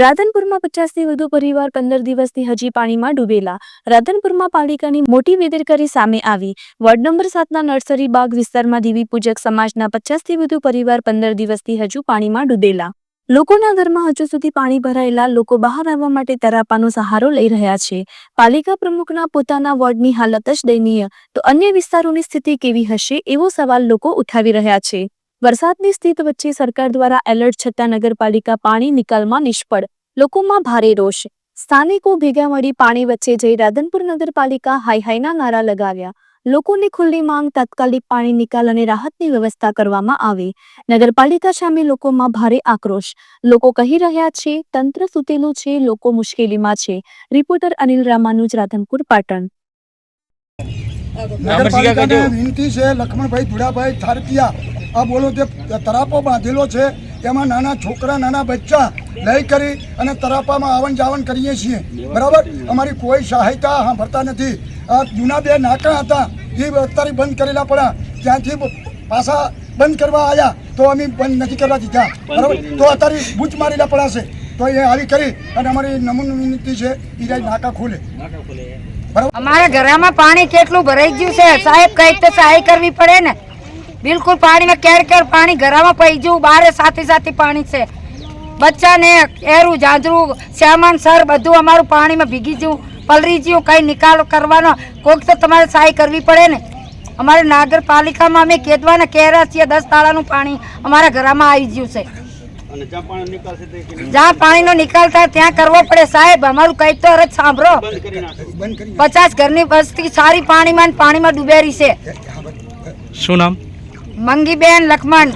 રાધનપુરમાં પચાસથી વધુ પરિવાર પંદર દિવસથી હજી પાણીમાં ડૂબેલા. રાધનપુરમાં પાલિકાની મોટી બેદરકારી સામે આવી. વોર્ડ નંબર સાતના નર્સરી બાગ વિસ્તારમાં દેવી પૂજક સમાજના પચાસથી વધુ પરિવાર પંદર દિવસથી હજુ પાણીમાં ડૂબેલા. લોકોના ઘરમાં હજુ સુધી પાણી ભરાયેલા લોકો બહાર આવવા માટે તરાપાનો સહારો લઈ રહ્યા છે. પાલિકા પ્રમુખના પોતાના વોર્ડની હાલત જ દયનીય. તો અન્ય વિસ્તારોની સ્થિતિ કેવી હશે એવો સવાલ લોકો ઉઠાવી રહ્યા છે. વરસાદની સ્થિતિ વચ્ચે સરકાર દ્વારા એલર્ટ છતાં નગરપાલિકા પાણી નિકાલમાં નિષ્ફળ. લોકોમાં ભારે રોષ. સ્થાનિકો ભેગા મળી પાણી વચ્ચે જઈ રાધનપુર નગરપાલિકા હાઈ હાઈના નારા લગાવ્યા. લોકોની ખુલ્લી માંગ, તાત્કાલિક પાણી નિકાલ અને રાહતની વ્યવસ્થા કરવામાં આવે. નગરપાલિકા સામે લોકોમાં ભારે આક્રોશ. લોકો કહી રહ્યા છે, તંત્ર સુતેલું છે, લોકો મુશ્કેલીમાં છે. રિપોર્ટર અનિલ રામાનુજ રાધનપુર પાટણ. નગરપાલિકાને લક્ષ્મણભાઈ, ધુડાભાઈ થારકિયા આ બોલો તે તરાપો બાંધેલો છે એમાં નાના છોકરા, નાના બચ્ચા લઈ કરી અને તરાપામાં આવન જાવન કરીએ છીએ. બરાબર? અમારી કોઈ સહાયતા સાંભળતા નથી. આ જૂના બે નાકા હતા, એ અત્યારે બંધ કરેલા પડ્યા ત્યાંથી પાછા બંધ કરવા આવ્યા તો અમે બંધ નથી કરવા દીધા. બરાબર? તો અત્યારે બૂચ મારેલા પડાશે તો એ આવી કરી અને અમારી નમૂન વિનંતી છે એ નાકા ખોલે. અમારા ઘરમાં પાણી કેટલું ભરાઈ ગયું છે? સાહેબ, કંઈક તો સહાય કરવી પડે ને. બિલકુલ પાણીમાં કેર કેર પાણી ઘરમાં પડી ગયું. બારે સાથે સાથે પાણી છે. બચ્ચાને એરું જાજરું સામાન સર બધું અમારું પાણીમાં ભીગી ગયું. પલરી ગયું. કંઈ નિકાલ કરવાનો. કોઈક તો તમારે સહાય કરવી પડે ને. અમારે નાગરપાલિકામાં અમે કેદવાના કેરા છીએ દસ તાળાનું પાણી અમારા ઘરમાં આવી ગયું છે. જ્યાં પાણીનો નિકાલ થાય ત્યાં કરવો પડે સાહેબ. અમારું કઈ તો અરજ સાંભળો. પચાસ ઘરની વસ્તી સારી પાણીમાં પાણીમાં ડૂબેરી છે. શું નામ? મંગીબેન લખમણ.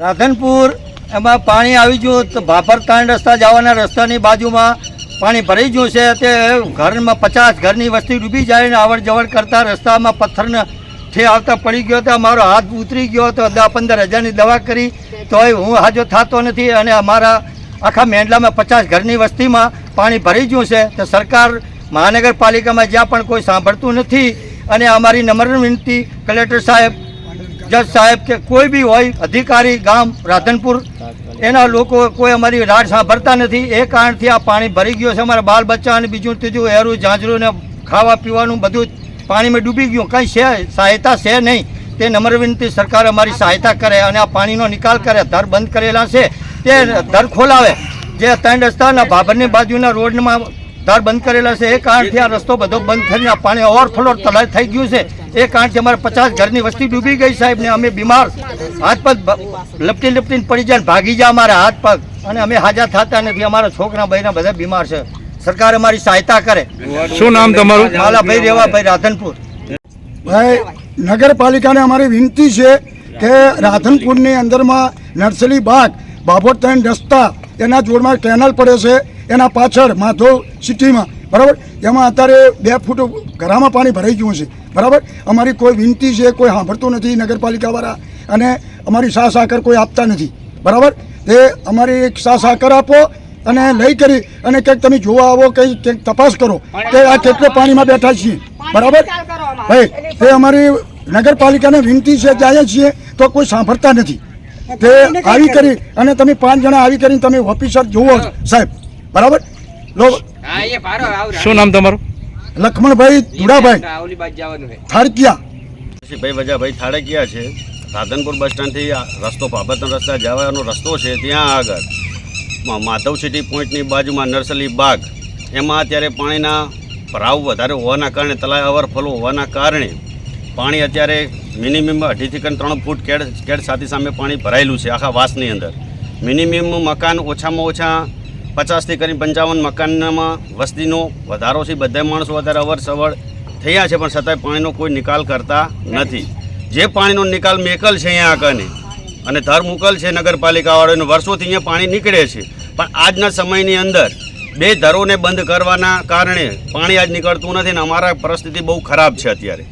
રાધનપુર, એમાં પાણી આવી ગયું તો ભાભર ત્રણ રસ્તા જવાના રસ્તાની બાજુમાં પાણી ભરાઈ ગયું છે. તે ઘરમાં પચાસ ઘરની વસ્તી ડૂબી જાય ને આવડ જવડ કરતા રસ્તામાં પથ્થરને ઠે આવતા પડી ગયો તો મારો હાથ ઉતરી ગયો હતો દસ પંદર હજારની દવા કરી. તોય હું હાજો થતો નથી અને અમારા આખા મેંડલામાં પચાસ ઘરની વસ્તીમાં પાણી ભરાઈ ગયું છે. તો સરકાર મહાનગરપાલિકામાં જ્યાં પણ કોઈ સાંભળતું નથી અને અમારી નમ્ર વિનંતી કલેક્ટર સાહેબ જજ સાહેબ કે કોઈ બી હોય, અધિકારી ગામ રાધનપુર, એના લોકો કોઈ અમારી રાડ સાંભળતા નથી. એ કારણથી આ પાણી ભરી ગયું છે. અમારા બાલ બચ્ચા અને બીજું ત્રીજું હેરું ઝાંઝરું ને ખાવા પીવાનું બધું પાણીમાં ડૂબી ગયું. કંઈ છે, સહાયતા છે નહીં. તે નમ્ર વિનંતી સરકાર અમારી સહાયતા કરે અને આ પાણીનો નિકાલ કરે. ધર બંધ કરેલા છે. તે ધર ખોલાવે. જે ત્રણ રસ્તાના ભાભરની બાજુના રોડમાં દર બંધ કરેલા છે. એ કારણથી આ રસ્તો બધો બંધ થઈને આ પાણી ઓવરફ્લો તલાય થઈ ગયું છે. એ કારણથી અમારે પચાસ ઘરની વસ્તી ડૂબી ગઈ સાહેબ ને અમે બીમાર. હાથ પગ લપટી લપટીને પડી જાય ને ભાગી જાય અમારા હાથ પગ. અને અમે હાજર થતા નથી અમારા છોકરા ભાઈના બધા બીમાર છે. સરકાર અમારી સહાયતા કરે. શું નામ તમારું? માલાભાઈ રેવાભાઈ રાધનપુર. ભાઈ નગરપાલિકાને અમારી વિનંતી છે કે રાધનપુરની અંદરમાં નર્સરી બાગ ત્રણ રસ્તા એના જોડમાં કેનાલ પડે છે. એના પાછળ માધો સિટીમાં બરાબર? એમાં અત્યારે બે ફૂટ ઘરામાં પાણી ભરાઈ ગયું છે બરાબર? અમારી કોઈ વિનંતી છે કોઈ સાંભળતું નથી નગરપાલિકાવાળા અને અમારી સા સાકર કોઈ આપતા નથી બરાબર? તે અમારી એક સા સાકર આપો અને લઈ કરી અને ક્યાંક તમે જોવા આવો કંઈ કંઈક તપાસ કરો કે આ કેટલે પાણીમાં બેઠા છીએ બરાબર? ભાઈ તે અમારી નગરપાલિકાને વિનંતી છે જાય છીએ તો કોઈ સાંભળતા નથી. તે આવી કરી અને તમે પાંચ જણા આવી કરીને તમે ઓફિસર જુઓ સાહેબ. બરાબર? શું નામ તમારું? લક્ષ્મણભાઈ ધુડાભાઈ થારકિયા ભાઈ વજાભાઈ થાળકિયા છે. રાધનપુર બસ સ્ટેન્ડથી રસ્તો પાબતન રસ્તા જવાનો રસ્તો છે ત્યાં આગળ. માધવ સિટી પોઈન્ટની બાજુમાં નર્સરી બાગ. એમાં અત્યારે પાણીના ભરાવ વધારે હોવાના કારણે તલાય ઓવરફ્લો હોવાના કારણે પાણી અત્યારે મિનિમમ અઢીથી કરીને ત્રણ ફૂટ કેડ કેડ સાથે સામે પાણી ભરાયેલું છે આખા વાસની અંદર. મિનિમમ મકાન ઓછામાં ઓછા પચાસથી કરીને પંચાવન મકાનમાં વસ્તીનો વધારો છે. બધા માણસો અત્યારે અવરસવર થયા છે પણ છતાંય પાણીનો કોઈ નિકાલ કરતા નથી. જે પાણીનો નિકાલ મેકલ છે અહીંયા આગળની અને ધર મુકલ છે નગરપાલિકાવાળાને વર્ષોથી અહીંયા પાણી નીકળે છે. પણ આજના સમયની અંદર બે ધરોને બંધ કરવાના કારણે પાણી આજ નીકળતું નથી ને અમારા પરિસ્થિતિ બહુ ખરાબ છે અત્યારે.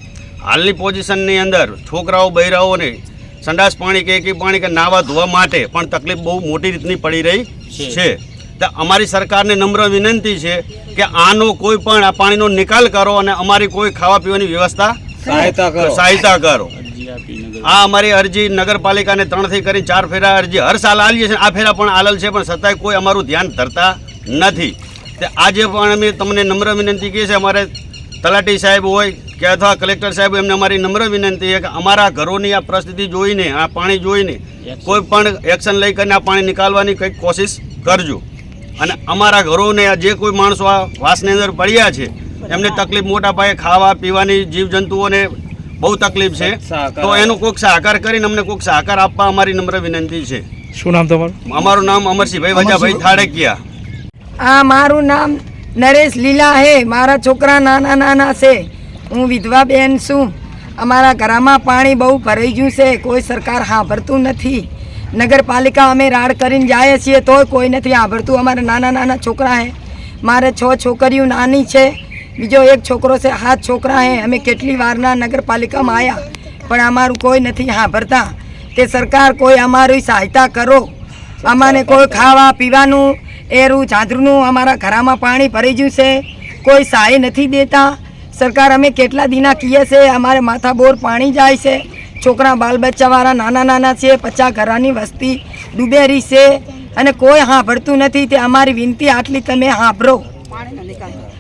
હાલની પોઝિશનની અંદર છોકરાઓ બૈરાઓને સંડાસ પાણી કે એકી પાણી કે નાવા ધોવા માટે પણ તકલીફ બહુ મોટી રીતની પડી રહી છે. તો અમારી સરકારને નમ્ર વિનંતી છે કે આનો કોઈ પણ આ પાણીનો નિકાલ કરો અને અમારી કોઈ ખાવા પીવાની વ્યવસ્થા સહાયતા કરો. આ અમારી અરજી નગરપાલિકાને ત્રણથી કરી ચાર ફેરા અરજી હર સાલ આલીએ છીએ. આ ફેરા પણ આલલ છે પણ છતાંય કોઈ અમારું ધ્યાન ધરતા નથી. તે આજે પણ અમે તમને નમ્ર વિનંતી કહીએ છીએ. અમારે તલાટી સાહેબ હોય કે અથવા કલેક્ટર સાહેબ એમને અમારી નમ્ર વિનંતી છે કે અમારા ઘરોની આ પરિસ્થિતિ જોઈને આ પાણી જોઈને કોઈ પણ એક્શન લઈ કરીને આ પાણી નીકાળવાની કંઈક કોશિશ કરજો. અને અમારા ઘરોને જે કોઈ માણસો આ વાસની અંદર પડ્યા છે એમને તકલીફ મોટા પાયે ખાવા પીવાની જીવજંતુઓને બહુ તકલીફ છે. તો એનો કોઈક સહકાર કરીને અમને કોઈક સહકાર આપવા અમારી નમ્ર વિનંતી છે. શું નામ તમારું? અમારું નામ અમરસિંહભાઈ વજાભાઈ થાળકિયા આ મારું નામ નરેશ લીલા હે મારા છોકરા નાના નાના છે. હું વિધવા બેન છું. અમારા ઘરમાં પાણી બહુ ભરાઈ ગયું છે કોઈ સરકાર સાંભળતું નથી. નગરપાલિકા અમે રાડ કરીને જઈએ છીએ, તોય કોઈ નથી આભરતું. અમારા નાના નાના છોકરા હે. મારે છ છોકરીઓ નાની છે. બીજો એક છોકરો છે, હાથ છોકરા હે. અમે કેટલી વારના નગરપાલિકામાં આવ્યા પણ અમારું કોઈ નથી સાંભળતા તે સરકાર કોઈ અમારી સહાયતા કરો. અમાને કોઈ ખાવા પીવાનું, એરું ચાંદરું અમારા ઘરમાં પાણી ભરી ગયું છે. કોઈ સહાય નથી દેતા. સરકાર અમે કેટલા દિના કીએ છે, અમારે માથા બોર પાણી જાય છે. છોકરા બાલ બચ્ચાવાળા નાના નાના છે પચાસ ઘરાની વસ્તી ડૂબેરી છે અને કોઈ સાંભળતું નથી તે અમારી વિનંતી આટલી તમે સાંભળો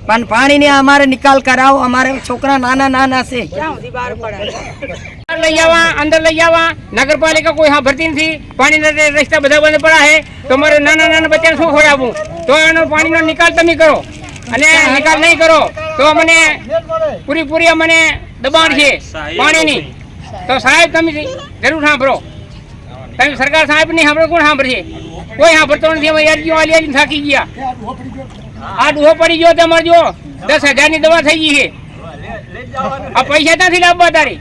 પણ પાણીને અમારે નિકાલ કરાવો અમારે છોકરા નાના નાના છે. લઈ આવવા અંદર લઈ આવવા નગરપાલિકા કોઈ હા ભરતી નથી. પાણીના રસ્તા બધા બંધ પડ્યા છે. તો અમારે નાના નાના બચ્ચાને શું ખવડાવવું? તો એનો પાણીનો નિકાલ તમે કરો. અને નિકાલ નહીં કરો તો અમને પૂરીપૂરી અમને દબાણ છે પાણીની. તો સાહેબ તમે જરૂર સાંભળો. તમે સરકાર સાહેબ નહીં સાંભળો, કોણ સાંભળશે? કોઈ સાંભળતો નથી, અમે અરજીઓ આલી આલીને થાકી ગયા. આ ડૂહો પડી ગયો તમારે જો. દસ હજારની દવા થઈ ગઈ છે. આ પૈસા ક્યાંથી લાવવા તારી?